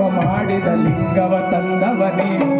ಮಾಡಿದ ಲಿಂಗವ ತಂದವನೇ.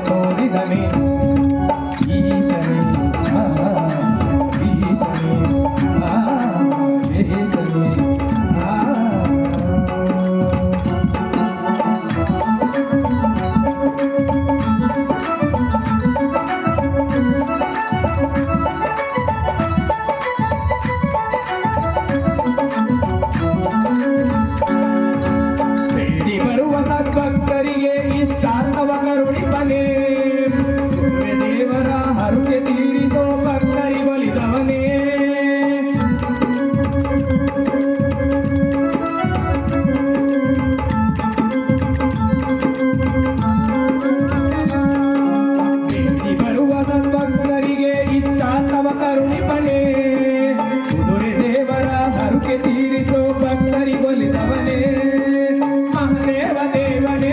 ನೋಡಿದನೇ దేవుని పనే కుదురి దేవరా హరుకే తీరితో భక్తరి కొలితవనే. మహదేవ దేవనే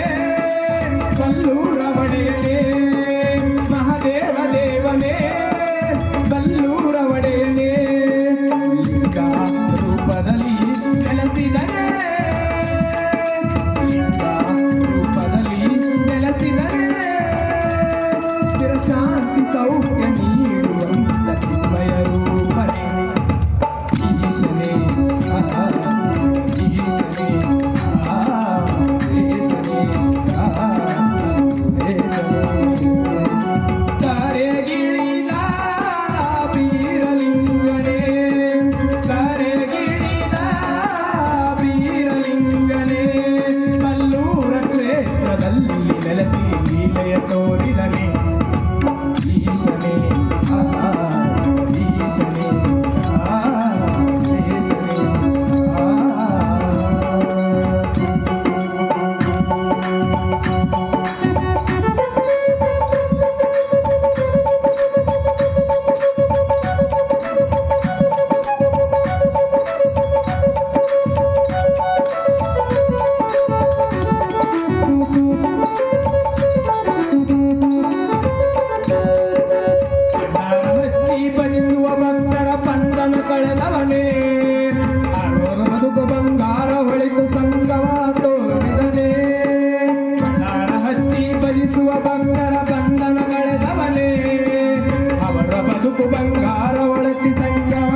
కల్లు రవడేనే మహదేవ దేవనే ಬದುಕುವ ಬಂಗಾರ ಬಂಧನ ಕಳೆದವನೇ ಅವರ ಬದುಕು ಬಂಗಾರ ಒಳಸಿ ಸಂಗಮ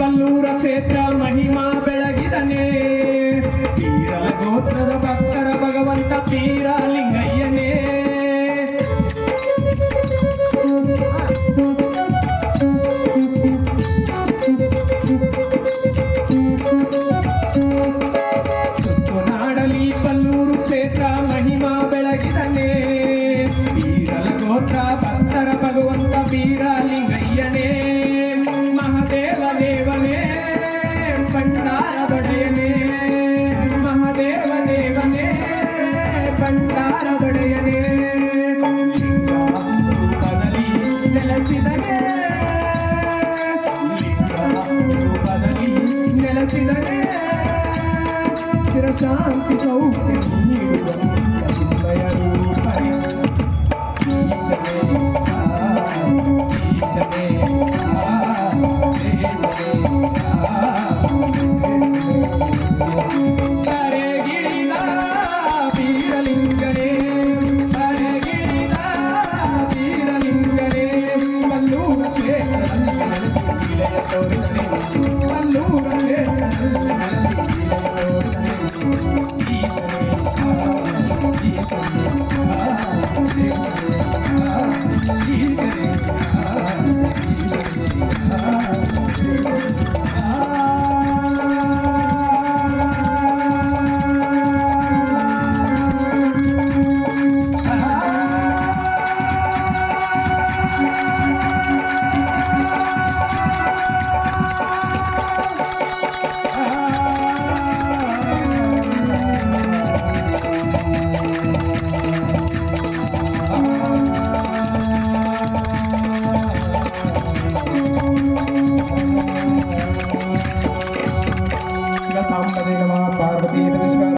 ಕಲ್ಲೂರ ಕ್ಷೇತ್ರ ಮಹಿಮಾ ಬೆಳಗಿದನೆ. ಪೀರಲ ಗೋತ್ರದ ಭಕ್ತರ ಭಗವಂತ ಪೀರಲಿಂಗಯ್ಯನೇ. ನಾಡಲಿ ಬಲ್ಲೂರು ಕ್ಷೇತ್ರ ಮಹಿಮಾ ಭಗವಂತ Thank you.